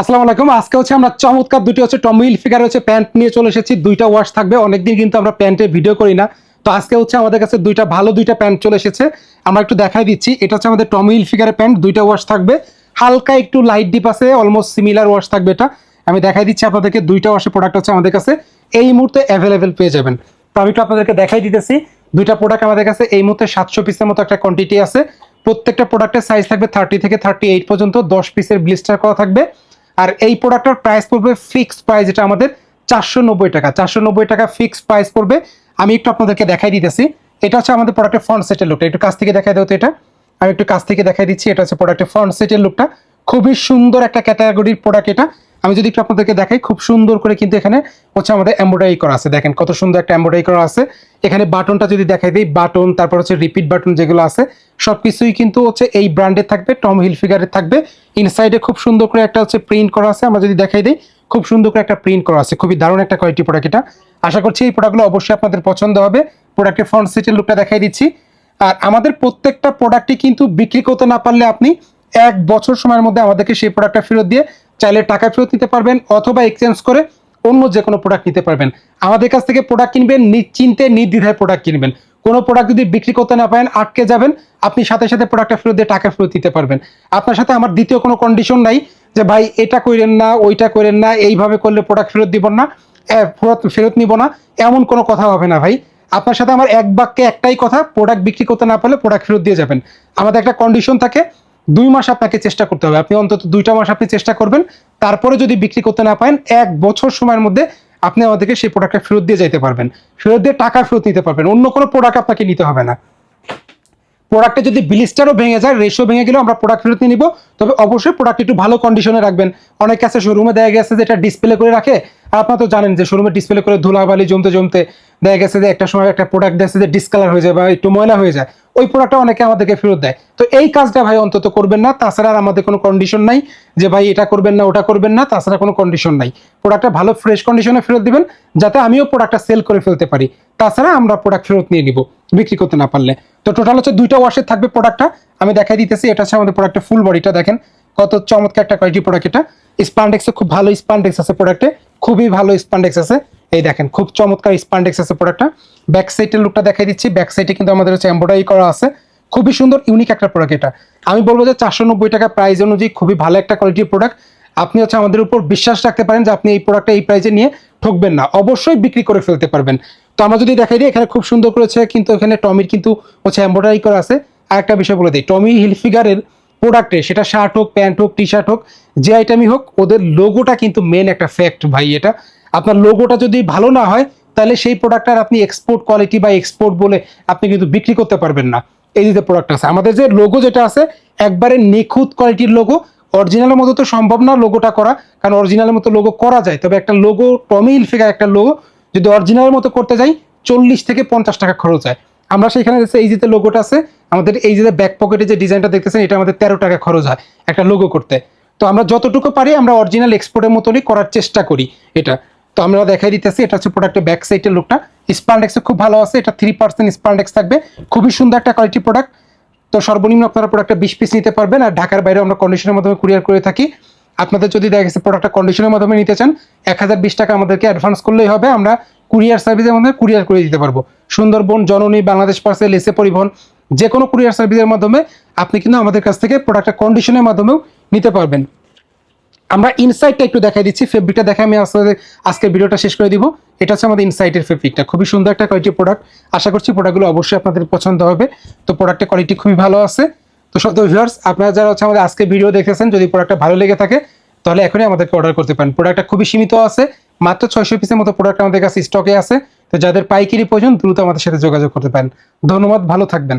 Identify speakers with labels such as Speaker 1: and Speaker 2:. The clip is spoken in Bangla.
Speaker 1: আসসালামু আলাইকুম। আজকে হচ্ছে আমরা চমৎকার দুটি হচ্ছে টম টমিল ফিগার হচ্ছে প্যান্ট নিয়ে চলে এসেছি। দুইটা ওয়াশ থাকবে। অনেকদিন কিন্তু আমরা প্যান্টের ভিডিও করি না। তো আজকে হচ্ছে আমাদের কাছে দুইটা ভালো দুইটা প্যান্ট চলে এসেছে। আমরা একটু দেখাই দিচ্ছি। এটা হচ্ছে আমাদের টমিল ফিগারের প্যান্ট। দুইটা ওয়াশ থাকবে। হালকা একটু লাইট ডিপ আছে অলমোস্ট সিমিলার ওয়াশ থাকবে এটা। আমি দেখাই দিচ্ছি আপনাদেরকে। দুইটা ওয়াশের প্রোডাক্ট হচ্ছে আমাদের কাছে। এই মুহূর্তে অ্যাভেলেবেল পেয়ে যাবেন। তো আমি একটু আপনাদেরকে দেখাই দিতেছি। দুইটা প্রোডাক্ট আমাদের কাছে এই মুহূর্তে সাতশো পিসের মতো একটা কোয়ান্টিটি আছে। প্রত্যেকটা প্রোডাক্টের সাইজ থাকবে থার্টি থেকে থার্টি এইট পর্যন্ত। দশ পিসের ব্লিস্টার করা থাকবে। আর এই প্রোডাক্টের প্রাইস পড়বে ফিক্সড প্রাইস যেটা আমাদের চারশো নব্বই টাকা। চারশো নব্বই টাকা ফিক্সড প্রাইস পড়বে। আমি একটু আপনাদেরকে দেখাই দিতেছি। এটা হচ্ছে আমাদের প্রোডাক্টের ফ্রন্ট সেটের লুকটা একটু কাছ থেকে দেখাই দাও তো এটা। আমি একটু কাছ থেকে দেখাই দিচ্ছি। এটা হচ্ছে প্রোডাক্টের ফ্রন্ট সেটের লুকটা খুবই সুন্দর একটা ক্যাটাগরির প্রোডাক্ট এটা। আমি যদি একটু আপনাদেরকে দেখাই, খুব সুন্দর করে কিন্তু এখানে হচ্ছে আমাদের এমব্রয়ডারি করা আছে। দেখেন কত সুন্দর একটা এমব্রয়ডারি করা আছে। এখানে বাটনটা যদি দেখাই দিই বাটন তারপর হচ্ছে রিপিট বাটন যেগুলো আছে, সবকিছুই কিন্তু হচ্ছে এই ব্র্যান্ডের থাকবে টম হিল ফিগারের থাকবে। ইনসাইডে খুব সুন্দর করে একটা হচ্ছে প্রিন্ট করা আছে। আমরা যদি দেখাই দিই, খুব সুন্দর করে একটা প্রিন্ট করা আছে। খুবই দারুণ একটা কোয়ালিটি প্রোডাক্ট এটা। আশা করছি এই প্রোডাক্টগুলো অবশ্যই আপনাদের পছন্দ হবে। প্রোডাক্টের ফ্রন্ট সিটের লুকটা দেখাই দিচ্ছি। আর আমাদের প্রত্যেকটা প্রোডাক্টই কিন্তু বিক্রি করতে না পারলে আপনি এক বছর সময়ের মধ্যে আমাদেরকে সেই প্রোডাক্টটা ফেরত দিয়ে চাইলে টাকা ফেরত নিতে পারবেন অথবা এক্সচেঞ্জ করে অন্য যে কোনো প্রোডাক্ট নিতে পারবেন। আমাদের কাছ থেকে প্রোডাক্ট কিনবেন নিশ্চিন্তে নির্দ্বিধায় প্রোডাক্ট কিনবেন। কোনো প্রোডাক্ট যদি বিক্রি করতে না পারেন, আটকে যাবেন, আপনি সাথে সাথে প্রোডাক্টটা ফেরত দিয়ে টাকা ফেরত দিতে পারবেন। আপনার সাথে আমার দ্বিতীয় কোনো কন্ডিশন নাই যে, ভাই, এটা করেন না, ওইটা করেন না, এইভাবে করলে প্রোডাক্ট ফেরত দিব না ফেরত ফেরত নিব না। এমন কোনো কথা হবে না, ভাই। আপনার সাথে আমার এক বাক্যে একটাই কথা প্রোডাক্ট বিক্রি করতে না পারলে প্রোডাক্ট ফেরত দিয়ে যাবেন। আমাদের একটা কন্ডিশন থাকে দুই মাস আপনাকে চেষ্টা করতে হবে। আপনি অন্তত দুইটা মাস আপনি চেষ্টা করবেন। তারপরে যদি বিক্রি করতে না পারেন, এক বছর সময়ের মধ্যে আপনি আমাদেরকে সেই প্রোডাক্টটা ফেরত দিয়ে যেতে পারবেন। ফেরত দিয়ে টাকা ফেরত নিতে পারবেন। অন্য কোনো প্রোডাক্ট আপনাকে নিতে হবে না। প্রোডাক্টে যদি বিলিস্টারও ভেঙে যায় রেশিও ভেঙে গেলেও আমরা প্রোডাক্ট ফেরত নিয়ে নিব। তবে অবশ্যই প্রোডাক্ট একটু ভালো কন্ডিশনে রাখবেন। অনেক কাছে শোরুমে দেখা গেছে যে এটা ডিসপ্লে করে রাখে। আর আপনারা তো জানেন যে শোরুমে ডিসপ্লে করে ধুলাবালি জমতে জমতে দেখা গেছে যে একটা সময় একটা প্রোডাক্ট দেখছে যে ডিসকালার হয়ে যায় বা একটু ময়লা হয়ে যায়। ওই প্রোডাক্টটা অনেকে আমাদেরকে ফেরত দেয়। তো এই কাজটা ভাই অন্তত করবেন না। তাছাড়া আর আমাদের কোনো কন্ডিশন নাই যে ভাই এটা করবেন না, ওটা করবেন না। তাছাড়া কোনো কন্ডিশন নাই। প্রোডাক্টটা ভালো ফ্রেশ কন্ডিশনে ফেরত দিবেন, যাতে আমিও প্রোডাক্টটা সেল করে ফেলতে পারি। তাছাড়া আমরা প্রোডাক্ট ফেরত নিয়ে নিব, বিক্রি করতে না পারলে। তো টোটাল হচ্ছে দুইটা ওয়াশের থাকবে প্রোডাক্টটা আমি দেখাই দিতেছি, এটা হচ্ছে আমাদের প্রোডাক্টের ফুল বডিটা দেখেন। কত চমৎকার একটা কোয়ালিটি প্রোডাক্ট এটা। স্পান্ডেক্সে খুব ভালো স্পান্ডেক্স আছে প্রোডাক্টে খুবই ভালো স্পান্ডেক্স আছে। এই দেখেন, খুব চমৎকার স্পান্ডেক্স আছে প্রোডাক্টটা ব্যাক সাইডের লুকটা দেখাই দিচ্ছি। ব্যাক সাইডে কিন্তু আমাদের হচ্ছে এম্ব্রয়ডারি করা আছে। খুবই সুন্দর ইউনিক একটা প্রোডাক্ট এটা। আমি বলব যে চারশো নব্বই টাকা প্রাইস অনুযায়ী খুবই ভালো একটা কোয়ালিটির প্রোডাক্ট আপনি হচ্ছে আমাদের উপর বিশ্বাস রাখতে পারেন যে আপনি এই প্রোডাক্টটা এই প্রাইসে নিয়ে ঠকবেন না। অবশ্যই বিক্রি করে ফেলতে পারবেন। তো আমরা যদি দেখাই দিই, এখানে খুব সুন্দর করেছে কিন্তু এখানে টমির কিন্তু হচ্ছে এম্ব্রয়ডারি করা আছে। আর একটা বিষয় বলে দিই, টমি হিলফিগারের প্রোডাক্টে সেটা শার্ট হোক প্যান্ট হোক টি শার্ট হোক, যে আইটেমই হোক, ওদের লোগোটা কিন্তু মেন একটা ফ্যাক্ট ভাই এটা। আপনার লোগোটা যদি ভালো না হয়, তাহলে সেই প্রোডাক্টটার আপনি এক্সপোর্ট কোয়ালিটি বা এক্সপোর্ট বলে আপনি কিন্তু বিক্রি করতে পারবেন না। এই যে প্রোডাক্ট আছে, আমাদের যে লোগো যেটা আছে, একবারে নিখুঁত কোয়ালিটির লোগো অরিজিনালের মতো তো সম্ভব না লোগোটা করা, কারণ অরিজিনালের মতো লোগো করা যায়। তবে একটা লোগো টমিল ফিগার একটা লোগো যদি অরিজিনালের মতো করতে যাই, চল্লিশ থেকে পঞ্চাশ টাকা খরচ হয়। আমরা সেখানে এই যে লোগোটা আছে, আমাদের এই যে ব্যাক পকেটে যে ডিজাইনটা দেখতেছেন, এটা আমাদের তেরো টাকা খরচ হয় একটা লোগো করতে। তো আমরা যতটুকু পারি, আমরা অরিজিনাল এক্সপোর্টের মতনই করার চেষ্টা করি এটা। তো আমরা দেখাই দিতেছি, এটা হচ্ছে প্রোডাক্টের ব্যাক সাইডের লুকটা স্পান্ডেক্সে খুব ভালো আছে, এটা থ্রি পার্সেন্ট স্পান্ডেক্স থাকবে। খুবই সুন্দর একটা কোয়ালিটি প্রোডাক্ট তো সর্বনিম্ন আপনারা প্রোডাক্টটা বিশ পিস নিতে পারবেন, আর ঢাকার বাইরে আমরা কন্ডিশনের মাধ্যমে কুরিয়ার করে থাকি। আপনাদের যদি দেখা গেছে প্রোডাক্টটা কন্ডিশনের মাধ্যমে নিতে চান, এক হাজার বিশ টাকা আমাদেরকে অ্যাডভান্স করলেই হবে, আমরা কুরিয়ার সার্ভিসের মাধ্যমে কুরিয়ার করে দিতে পারব। সুন্দরবন জননী, বাংলাদেশ পার্সেল এসে পরিবহন যে কোনো কুরিয়ার সার্ভিসের মাধ্যমে আপনি কিন্তু আমাদের কাছ থেকে প্রোডাক্টটা কন্ডিশনের মাধ্যমেও নিতে পারবেন। আমরা ইনসাইটটা একটু দেখাই দিচ্ছি ফেব্রিকটা দেখে আমি আসলে আজকের ভিডিওটা শেষ করে দিব। এটা হচ্ছে আমাদের ইনসাইটের ফেব্রিকটা খুবই সুন্দর একটা কোয়ালিটি প্রোডাক্ট আশা করছি প্রোডাক্টগুলো অবশ্যই আপনাদের পছন্দ হবে। তো প্রোডাক্টের কোয়ালিটি খুবই ভালো আছে। তো সব ভিউয়ার্স আপনারা যারা হচ্ছে আমাদের আজকে ভিডিও দেখেছেন, যদি প্রোডাক্টটা ভালো লেগে থাকে, তাহলে এখনই আমাদেরকে অর্ডার করতে পারেন। প্রোডাক্টটা খুবই সীমিত আছে। মাত্র ছয়শো পিসের মতো প্রোডাক্ট আমাদের কাছে স্টকে আছে। তো যাদের পাইকারি প্রয়োজন, দ্রুত আমাদের সাথে যোগাযোগ করতে পারেন। ধন্যবাদ, ভালো থাকবেন।